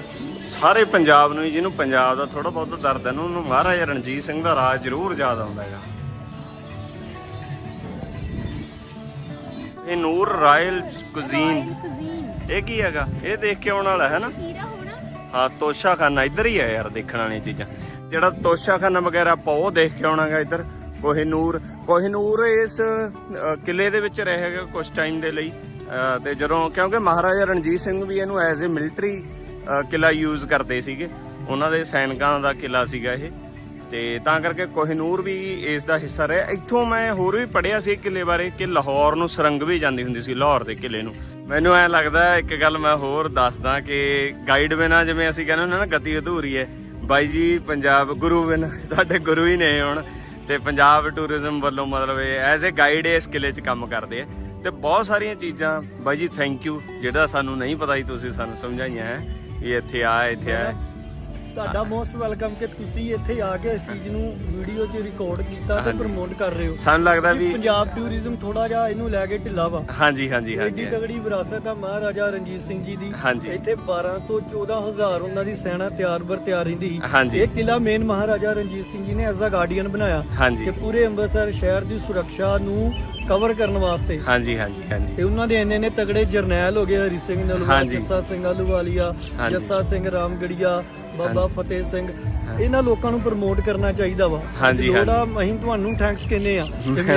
ਸਾਰੇ ਪੰਜਾਬ ਨੂੰ ਜਿਹਨੂੰ ਪੰਜਾਬ ਦਾ ਥੋੜਾ ਬਹੁਤ ਦਰਦ ਹੈ ਨਾ ਉਹਨੂੰ ਮਹਾਰਾਜਾ ਰਣਜੀਤ ਸਿੰਘ ਦਾ ਰਾਜ ਜ਼ਰੂਰ ਯਾਦ ਆਉਂਦਾ ਹੈਗਾ। ਇਹ ਨੂਰ ਰਾਇਲ ਕੁਜ਼ੀਨ ਇਹ ਕੀ ਹੈਗਾ? ਇਹ ਦੇਖ ਕੇ ਆਉਣ ਵਾਲਾ ਹੈ ਨਾ। ਹਾਂ ਤੋਸ਼ਾਖਾਨਾ। ਇੱਧਰ ਹੀ ਹੈ ਯਾਰ ਦੇਖਣ ਵਾਲੀਆਂ ਚੀਜ਼ਾਂ। ਜਿਹੜਾ ਤੋਸ਼ਾਖਾਨਾ ਵਗੈਰਾ ਆਪਾਂ ਉਹ ਦੇਖ ਕੇ ਆਉਣਾਗਾ ਇੱਧਰ। ਕੋਹਿਨੂਰ ਕੋਹਿਨੂਰ ਇਸ ਅ, ਕਿਲੇ ਦੇ ਵਿੱਚ ਰਹੇਗਾ ਕੁਝ ਟਾਈਮ ਦੇ ਲਈ। ਅ, ਤੇ ਜਦੋਂ ਕਿਉਂਕਿ ਮਹਾਰਾਜਾ ਰਣਜੀਤ ਸਿੰਘ ਵੀ ਇਹਨੂੰ ਐਜ਼ ਅ ਮਿਲਟਰੀ ਕਿਲਾ ਯੂਜ਼ ਕਰਦੇ ਸੀਗੇ। ਉਹਨਾਂ ਦੇ ਸੈਨਿਕਾਂ ਦਾ ਕਿਲਾ ਸੀਗਾ ਇਹ। ਤੇ ਤਾਂ ਕਰਕੇ ਕੋਹਿਨੂਰ ਵੀ ਇਸ ਦਾ ਹਿੱਸਾ ਰਿਹਾ। ਇੱਥੋਂ ਮੈਂ ਹੋਰ ਵੀ ਪੜਿਆ ਸੀ ਇਹ ਕਿਲੇ ਬਾਰੇ ਕਿ ਲਾਹੌਰ ਨੂੰ ਸੁਰੰਗ ਵੀ ਜਾਂਦੀ ਹੁੰਦੀ ਸੀ ਲਾਹੌਰ ਦੇ ਕਿਲੇ ਨੂੰ। ਮੈਨੂੰ ਐ ਲੱਗਦਾ ਇੱਕ ਗੱਲ ਮੈਂ ਹੋਰ ਦੱਸਦਾ ਕਿ ਗਾਈਡ ਬਿਨਾ ਜਿਵੇਂ ਅਸੀਂ ਕਹਿੰਦੇ ਹੁੰਦੇ ਨਾ ਗਤੀ ਅਧੂਰੀ ਹੈ। ਬਾਈ ਜੀ ਪੰਜਾਬ ਗੁਰੂ ਬਿਨ ਸਾਡੇ ਗੁਰੂ ਹੀ ਨੇ ਹੁਣ। ਤੇ ਪੰਜਾਬ ਟੂਰਿਜ਼ਮ ਵੱਲੋਂ ਮਤਲਬ ਇਹ ਐਜ਼ ਅ ਗਾਈਡ ਇਸ ਕਿਲੇ 'ਚ ਕੰਮ ਕਰਦੇ ਆ। ਤੇ ਬਹੁਤ ਸਾਰੀਆਂ ਚੀਜ਼ਾਂ, ਬਾਈ ਜੀ ਥੈਂਕ ਯੂ ਜਿਹੜਾ ਸਾਨੂੰ ਨਹੀਂ ਪਤਾ ਸੀ, ਤੁਸੀਂ ਸਾਨੂੰ ਸਮਝਾਈਆਂ ਹੈ, ਵੀ ਇੱਥੇ ਆ ਇੱਥੇ ਆ। ਤੁਹਾਡਾ ਮੋਸਟ ਵੈਲਕਮ ਕਿ ਤੁਸੀਂ ਇੱਥੇ ਆ ਕੇ ਇਸ ਚੀਜ਼ ਨੂੰ ਵੀਡੀਓ 'ਚ ਰਿਕਾਰਡ ਕੀਤਾ ਤੇ। ਪ੍ਰਮੋਟ ਕਰ ਰਹੇ ਹੋ ਸਾਨੂੰ ਲੱਗਦਾ ਵੀ ਪੰਜਾਬ ਟੂਰਿਜ਼ਮ ਥੋੜਾ ਜਿਹਾ ਇਹਨੂੰ ਲੈ ਕੇ ਢਿੱਲਾ ਵਾ ਹਾਂਜੀ ਹਾਂਜੀ ਹਾਂਜੀ ਐਡੀ ਤਗੜੀ ਵਿਰਾਸਤ ਆ ਮਹਾਰਾਜਾ ਰਣਜੀਤ ਸਿੰਘ ਜੀ ਦੀ। ਇੱਥੇ 12 ਤੋਂ 14000 ਉਹਨਾਂ ਦੀ ਸੈਨਾ ਤਿਆਰ ਬਰ ਤਿਆਰ ਰਹਿੰਦੀ ਸੀ। ਇਹ ਕਿਲਾ ਮੇਨ ਮਹਾਰਾਜਾ ਰਣਜੀਤ ਸਿੰਘ ਜੀ ਨੇ ਐਜ਼ ਅ ਗਾਰਡੀਅਨ ਬਣਾਇਆ ਕਿ ਪੂਰੇ ਅੰਮ੍ਰਿਤਸਰ ਸ਼ਹਿਰ ਦੀ ਸੁਰੱਖਿਆ ਨੂੰ ਕਵਰ ਕਰਨ ਵਾਸਤੇ ਹਾਂਜੀ ਹਾਂਜੀ ਹਾਂਜੀ ਤੇ ਉਹਨਾਂ ਦੇ ਇੰਨੇ ਨੇ ਤਗੜੇ ਜਰਨੈਲ ਹੋ ਗਏ ਹਰੀ ਸਿੰਘ ਨਲੂਆ। ਜੱਸਾ ਸਿੰਘ ਆਲੂਵਾਲੀਆ। ਜੱਸਾ ਸਿੰਘ ਰਾਮਗੜੀਆ ਬਾਬਾ ਫਤਿਹ ਸਿੰਘ ਇਹਨਾਂ ਲੋਕਾਂ ਨੂੰ ਪ੍ਰਮੋਟ ਕਰਨਾ ਚਾਹੀਦਾ ਵਾ ਹਾਂਜੀ, ਆ, ਹਾਂਜੀ। ਅਸੀਂ ਤੁਹਾਨੂੰ ਥੈਂਕਸ ਕਹਿੰਦੇ ਆ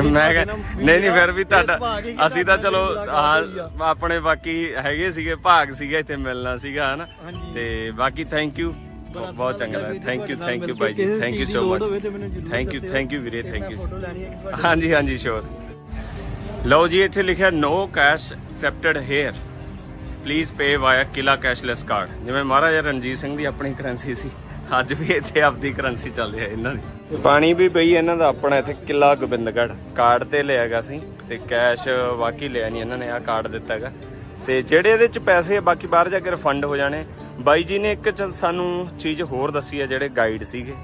ਮੈਂ ਨਹੀਂ ਨਹੀਂ ਫਿਰ ਵੀ ਤੁਹਾਡਾ ਹੀ ਅਸੀਂ ਤਾਂ ਚਲੋ। ਹਾਂ ਆਪਣੇ ਬਾਕੀ ਹੈਗੇ ਸੀਗੇ ਭਾਗ ਸੀਗਾ ਇੱਥੇ ਮਿਲਣਾ ਸੀਗਾ ਹਨਾ। ਤੇ ਬਾਕੀ ਥੈਂਕ ਯੂ ਬਹੁਤ ਚੰਗਾ ਲੱਗਾ ਥੈਂਕ ਯੂ ਥੈਂਕ ਯੂ ਬਾਈ। ਜੀ thank you so much thank you. Thank you ਵੀਰੇ ਥੈਂਕ ਯੂ ਹੈ। ਹਾਂਜੀ ਹਾਂਜੀ ਸ਼ੋਰ ਲਓ ਜੀ ਇੱਥੇ ਲਿਖਿਆ no cash accepted here please pay via ਕਿਲਾ ਕੈਸ਼ਲੈਸ ਕਾਰਡ ਜਿਵੇਂ ਮਹਾਰਾਜਾ ਰਣਜੀਤ ਸਿੰਘ ਦੀ ਆਪਣੀ ਕਰੰਸੀ ਸੀ, ਅੱਜ ਵੀ ਇੱਥੇ ਆਪਦੀ ਕਰੰਸੀ ਚੱਲ ਰਹੀ ਹੈ ਇਹਨਾਂ ਦੀ। ਪਾਣੀ ਵੀ ਪਈ ਇਹਨਾਂ ਦਾ ਆਪਣਾ ਇੱਥੇ ਕਿਲਾ ਗੋਬਿੰਦਗੜ੍ਹ। ਕਾਰਡ ਤੇ ਲਿਆਗਾ ਸੀ ਤੇ ਕੈਸ਼ ਵਾਕਈ ਲਿਆ ਨਹੀਂ ਇਹਨਾਂ ਨੇ ਆ ਕਾਰਡ ਦਿੱਤਾ ਹੈਗਾ। ਤੇ ਜਿਹੜੇ ਇਹਦੇ ਚ ਪੈਸੇ ਬਾਕੀ ਬਾਹਰ ਜਾ ਕੇ ਰਿਫੰਡ ਹੋ ਜਾਣੇ। ਬਾਈ ਜੀ ਨੇ ਇੱਕ ਚ ਸਾਨੂੰ ਚੀਜ਼ ਹੋਰ ਦੱਸੀ ਹੈ, ਜਿਹੜੇ ਗਾਈਡ ਸੀਗੇ।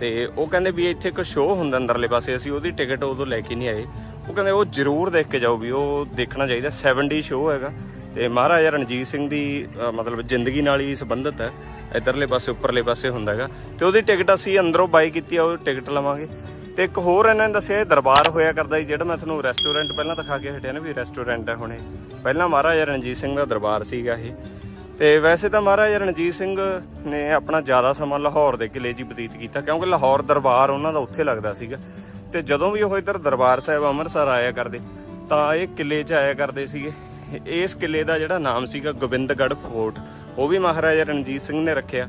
ਤੇ ਉਹ ਕਹਿੰਦੇ ਵੀ ਇੱਥੇ ਇੱਕ ਸ਼ੋਅ ਹੁੰਦਾ ਅੰਦਰਲੇ ਪਾਸੇ, ਅਸੀਂ ਉਹਦੀ ਟਿਕਟ ਉਦੋਂ ਲੈ ਕੇ ਨਹੀਂ ਆਏ। ਉਹ ਕਹਿੰਦੇ ਉਹ ਜ਼ਰੂਰ ਦੇਖ ਕੇ ਜਾਓ ਵੀ ਉਹ ਦੇਖਣਾ ਚਾਹੀਦਾ 70 ਸ਼ੋਅ ਹੈਗਾ। ਤੇ ਮਹਾਰਾਜਾ ਰਣਜੀਤ ਸਿੰਘ ਦੀ ਮਤਲਬ ਜ਼ਿੰਦਗੀ ਨਾਲ ਹੀ ਸੰਬੰਧਿਤ ਹੈ। ਇਧਰਲੇ ਪਾਸੇ, ਉੱਪਰਲੇ ਪਾਸੇ ਹੁੰਦਾ ਹੈਗਾ। ਤੇ ਉਹਦੀ ਟਿਕਟ ਅਸੀਂ ਅੰਦਰੋਂ ਬਾਈ ਕੀਤੀ ਆ, ਉਹ ਟਿਕਟ ਲਵਾਂਗੇ। ਤੇ ਇੱਕ ਹੋਰ ਇਹਨਾਂ ਨੇ ਦੱਸਿਆ, ਇਹ ਦਰਬਾਰ ਹੋਇਆ ਕਰਦਾ ਸੀ ਜਿਹੜਾ ਮੈਂ ਤੁਹਾਨੂੰ ਰੈਸਟੋਰੈਂਟ ਪਹਿਲਾਂ ਦਿਖਾ ਕੇ ਹਟਿਆ ਨਾ ਵੀ ਰੈਸਟੋਰੈਂਟ ਹੈ ਹੁਣੇ ਪਹਿਲਾਂ ਮਹਾਰਾਜਾ ਰਣਜੀਤ ਸਿੰਘ ਦਾ ਦਰਬਾਰ ਸੀਗਾ ਇਹ। ਤੇ ਵੈਸੇ ਤਾਂ ਮਹਾਰਾਜਾ ਰਣਜੀਤ ਸਿੰਘ ਨੇ ਆਪਣਾ ਜ਼ਿਆਦਾ ਸਮਾਂ ਲਾਹੌਰ ਦੇ ਕਿਲੇ 'ਚ ਹੀ ਬਤੀਤ ਕੀਤਾ, ਕਿਉਂਕਿ ਲਾਹੌਰ ਦਰਬਾਰ ਉਹਨਾਂ ਦਾ ਉੱਥੇ ਲੱਗਦਾ ਸੀਗਾ। ਤੇ ਜਦੋਂ ਵੀ ਉਹ ਇੱਧਰ ਦਰਬਾਰ ਸਾਹਿਬ ਅੰਮ੍ਰਿਤਸਰ ਆਇਆ ਕਰਦੇ, ਤਾਂ ਇਹ ਕਿਲੇ 'ਚ ਆਇਆ ਕਰਦੇ ਸੀਗੇ। ਇਸ ਕਿਲੇ ਦਾ ਜਿਹੜਾ ਨਾਮ ਸੀਗਾ ਗੋਬਿੰਦਗੜ੍ਹ ਫੋਰਟ, ਉਹ ਵੀ ਮਹਾਰਾਜਾ ਰਣਜੀਤ ਸਿੰਘ ਨੇ ਰੱਖਿਆ।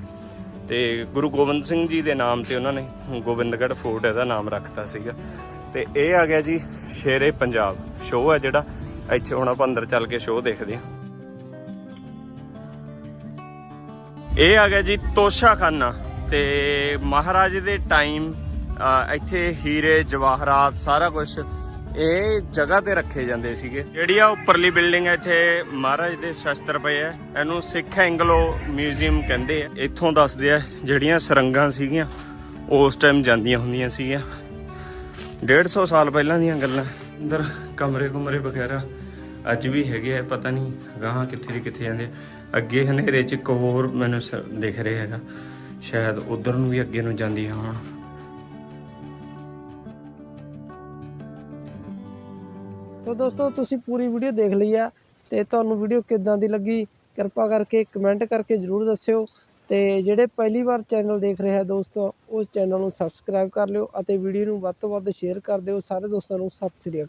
ਤੇ ਗੁਰੂ ਗੋਬਿੰਦ ਸਿੰਘ ਜੀ ਦੇ ਨਾਮ ਤੇ ਉਹਨਾਂ ਨੇ ਗੋਬਿੰਦਗੜ੍ਹ ਫੋਰਟ ਇਹਦਾ ਨਾਮ ਰੱਖਤਾ ਸੀਗਾ। ਤੇ ਇਹ ਆ ਗਿਆ ਜੀ ਸ਼ੇਰੇ ਪੰਜਾਬ। ਸ਼ੋਅ ਹੈ ਜਿਹੜਾ, ਇੱਥੇ ਹੁਣ ਆਪਾਂ ਅੰਦਰ ਚੱਲ ਕੇ ਸ਼ੋਅ ਦੇਖਦੇ ਹਾਂ। ਇਹ ਆ ਗਿਆ ਜੀ ਤੋਸ਼ਾਖਾਨਾ। ਤੇ ਮਹਾਰਾਜ ਦੇ ਟਾਈਮ ਇੱਥੇ ਹੀਰੇ, ਜਵਾਹਰਾਤ, ਸਾਰਾ ਕੁਝ ਇਹ ਜਗ੍ਹਾ ਤੇ ਰੱਖੇ ਜਾਂਦੇ ਸੀਗੇ। ਜਿਹੜੀ ਆ ਉੱਪਰਲੀ ਬਿਲਡਿੰਗ ਹੈ ਇੱਥੇ ਮਹਾਰਾਜ ਦੇ ਸ਼ਸਤਰ ਪਏ ਆ। ਇਹਨੂੰ ਸਿੱਖ ਐਂਗਲੋ ਮਿਊਜ਼ੀਅਮ ਕਹਿੰਦੇ ਆ। ਇੱਥੋਂ ਦੱਸਦੇ ਆ, ਜਿਹੜੀਆਂ ਸਰੰਗਾਂ ਸੀਗੀਆਂ, ਉਸ ਟਾਈਮ ਜਾਂਦੀਆਂ ਹੁੰਦੀਆਂ ਸੀਗੀਆਂ। 150 ਸਾਲ ਪਹਿਲਾਂ ਦੀਆਂ ਗੱਲਾਂ। ਅੰਦਰ ਕਮਰੇ ਕੁਮਰੇ ਵਗੈਰਾ ਅੱਜ ਵੀ ਹੈਗੇ ਆ, ਪਤਾ ਨਹੀਂ ਗਾਹਾਂ ਕਿੱਥੇ ਦੀ ਕਿੱਥੇ ਜਾਂਦੇ ਅੱਗੇ ਹਨੇਰੇ ਚ ਇੱਕ ਹੋਰ ਮੈਨੂੰ ਸ- ਦਿਖ ਰਿਹਾ ਹੈਗਾ। ਸ਼ਾਇਦ ਉਧਰ ਨੂੰ ਵੀ ਅੱਗੇ ਨੂੰ ਜਾਂਦੀ ਆ ਹੁਣ। ਸੋ ਦੋਸਤੋ ਤੁਸੀਂ ਪੂਰੀ ਵੀਡੀਓ ਦੇਖ ਲਈ ਆ ਤੇ ਤੁਹਾਨੂੰ ਵੀਡੀਓ ਕਿੱਦਾਂ ਦੀ ਲੱਗੀ, ਕਿਰਪਾ ਕਰਕੇ ਕਮੈਂਟ ਕਰਕੇ ਜਰੂਰ ਦੱਸਿਓ ਤੇ ਜਿਹੜੇ ਪਹਿਲੀ ਵਾਰ ਚੈਨਲ ਦੇਖ ਰਿਹਾ ਦੋਸਤੋ, ਉਸ ਚੈਨਲ ਨੂੰ ਸਬਸਕ੍ਰਾਈਬ ਕਰ ਲਿਓ ਅਤੇ ਵੀਡੀਓ ਨੂੰ ਵੱਧ ਤੋਂ ਵੱਧ ਸ਼ੇਅਰ ਕਰ ਦਿਓ। ਸਾਰੇ ਦੋਸਤਾਂ ਨੂੰ ਸਤਿ ਸ੍ਰੀ ਅਕਾਲ।